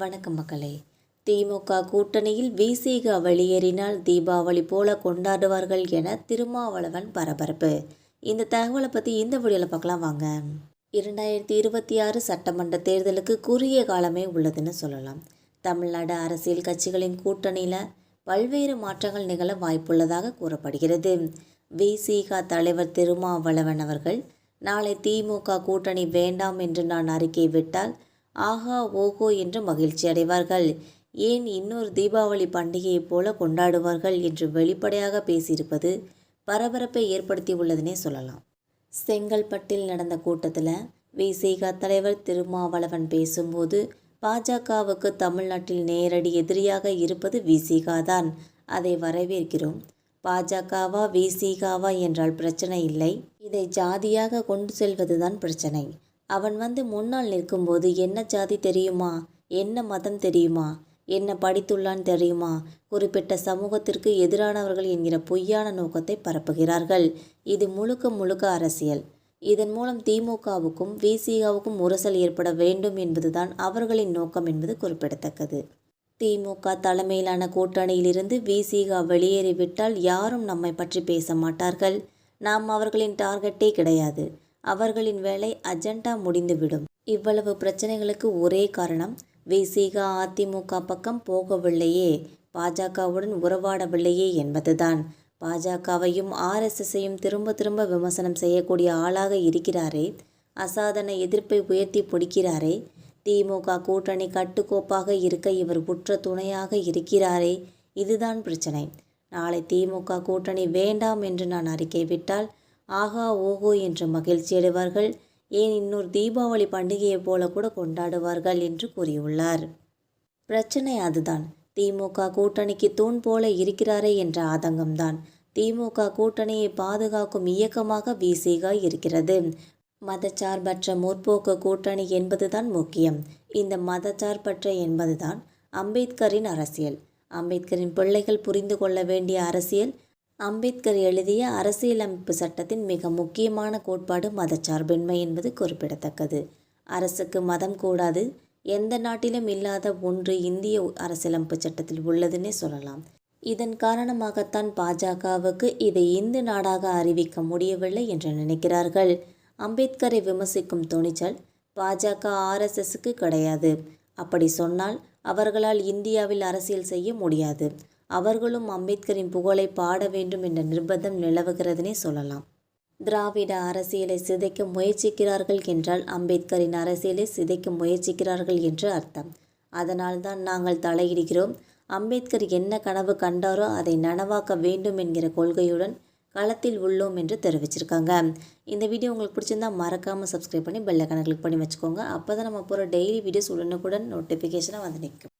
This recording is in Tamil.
வணக்கம் மக்களே. திமுக கூட்டணியில் விசிக வெளியேறினால் தீபாவளி போல கொண்டாடுவார்கள் என திருமாவளவன் பரபரப்பு. இந்த தகவலை பற்றி இந்த வீடியோவில் பார்க்கலாம் வாங்க. இரண்டாயிரத்தி இருபத்தி ஆறு சட்டமன்ற தேர்தலுக்கு குறுகிய காலமே உள்ளதுன்னு சொல்லலாம். தமிழ்நாடு அரசியல் கட்சிகளின் கூட்டணியில் பல்வேறு மாற்றங்கள் நிகழ வாய்ப்புள்ளதாக கூறப்படுகிறது. விசிக தலைவர் திருமாவளவன் அவர்கள் நாளை திமுக கூட்டணி வேண்டாம் என்று நான் அறிக்கை விட்டால் ஆஹா ஓஹோ என்று மகிழ்ச்சி அடைவார்கள். ஏன் இன்னொரு தீபாவளி பண்டிகையைப் போல கொண்டாடுவார்கள் என்று வெளிப்படையாக பேசியிருப்பது பரபரப்பை ஏற்படுத்தி உள்ளதுனே சொல்லலாம். செங்கல்பட்டில் நடந்த கூட்டத்தில் விசிக தலைவர் திருமாவளவன் பேசும்போது பாஜகவுக்கு தமிழ்நாட்டில் நேரடி எதிரியாக இருப்பது விசிகா தான் அதை வரவேற்கிறோம். பாஜகவா விசிகாவா என்றால் பிரச்சனை இல்லை. இதை ஜாதியாக கொண்டு செல்வதுதான் பிரச்சனை. அவன் வந்து முன்னால் நிற்கும்போது என்ன ஜாதி தெரியுமா? என்ன மதம் தெரியுமா? என்ன படித்துள்ளான் தெரியுமா? குறிப்பிட்ட சமூகத்திற்கு எதிரானவர்கள் என்கிற பொய்யான நோக்கத்தை பரப்புகிறார்கள். இது முழுக்க முழுக்க அரசியல். இதன் மூலம் திமுகவுக்கும் விசிகாவுக்கும் உரசல் ஏற்பட வேண்டும் என்பதுதான் அவர்களின் நோக்கம் என்பது குறிப்பிடத்தக்கது. திமுக தலைமையிலான கூட்டணியிலிருந்து விசிகா வெளியேறிவிட்டால் யாரும் நம்மை பற்றி பேச மாட்டார்கள். நாம் அவர்களின் டார்கெட்டே கிடையாது. அவர்களின் வேலை அஜெண்டா முடிந்துவிடும். இவ்வளவு பிரச்சனைகளுக்கு ஒரே காரணம் விசிகா அதிமுக பக்கம் போகவில்லையே. பாஜகவுடன் உறவாடவில்லையே என்பதுதான். பாஜகவையும் ஆர்எஸ்எஸ்ஸையும் திரும்ப திரும்ப விமர்சனம் செய்யக்கூடிய ஆளாக இருக்கிறாரே. அசாதன எதிர்ப்பை உயர்த்தி பிடிக்கிறாரே. திமுக கூட்டணி கட்டுக்கோப்பாக இருக்க இவர் உற்ற துணையாக இருக்கிறாரே. இதுதான் பிரச்சனை. நாளை திமுக கூட்டணி வேண்டாம் என்று நான் அறிக்கை விட்டால் ஆகா ஓஹோ என்று மகிழ்ச்சி அடைவார்கள். ஏன் இன்னொரு தீபாவளி பண்டிகையைப் போல கூட கொண்டாடுவார்கள் என்று கூறியுள்ளார். பிரச்சனை அதுதான். திமுக கூட்டணிக்கு தூண் போல இருக்கிறாரே என்ற ஆதங்கம்தான். திமுக கூட்டணியை பாதுகாக்கும் இயக்கமாக விசிகா இருக்கிறது. மதச்சார்பற்ற முற்போக்கு கூட்டணி என்பதுதான் முக்கியம். இந்த மதச்சார்பற்ற என்பதுதான் அம்பேத்கரின் அரசியல். அம்பேத்கரின் பிள்ளைகள் புரிந்து கொள்ள வேண்டிய அரசியல் அம்பேத்கர் எழுதிய அரசியலமைப்பு சட்டத்தின் மிக முக்கியமான கோட்பாடு மதச்சார்பின்மை என்பது குறிப்பிடத்தக்கது. அரசுக்கு மதம் கூடாது எந்த நாட்டிலும் இல்லாத ஒன்று இந்திய அரசியலமைப்பு சட்டத்தில் உள்ளதுன்னே சொல்லலாம். இதன் காரணமாகத்தான் பாஜகவுக்கு இதை இந்து நாடாக அறிவிக்க முடியவில்லை என்று நினைக்கிறார்கள். அம்பேத்கரை விமர்சிக்கும் துணிச்சல் பாஜக ஆர்எஸ்எஸ்க்கு கிடையாது. அப்படி சொன்னால் அவர்களால் இந்தியாவில் அரசியல் செய்ய முடியாது. அவர்களும் அம்பேத்கரின் புகழை பாட வேண்டும் என்ற நிர்பந்தம் நிலவுகிறதுனே சொல்லலாம். திராவிட அரசியலை சிதைக்க முயற்சிக்கிறார்கள் என்றால் அம்பேத்கரின் அரசியலை சிதைக்க முயற்சிக்கிறார்கள் என்று அர்த்தம். அதனால்தான் நாங்கள் தலையிடுகிறோம். அம்பேத்கர் என்ன கனவு கண்டாரோ அதை நனவாக்க வேண்டும் என்கிற கொள்கையுடன் களத்தில் உள்ளோம் என்று தெரிவிச்சிருக்காங்க. இந்த வீடியோ உங்களுக்கு பிடிச்சிருந்தா மறக்காமல் சப்ஸ்கிரைப் பண்ணி பெல்லைக்கான கிளிக் பண்ணி வச்சுக்கோங்க. அப்போ தான் நம்ம போகிற டெய்லி வீடியோஸ் உடனுக்குடன் நோட்டிஃபிகேஷனாக வந்து நிற்கும்.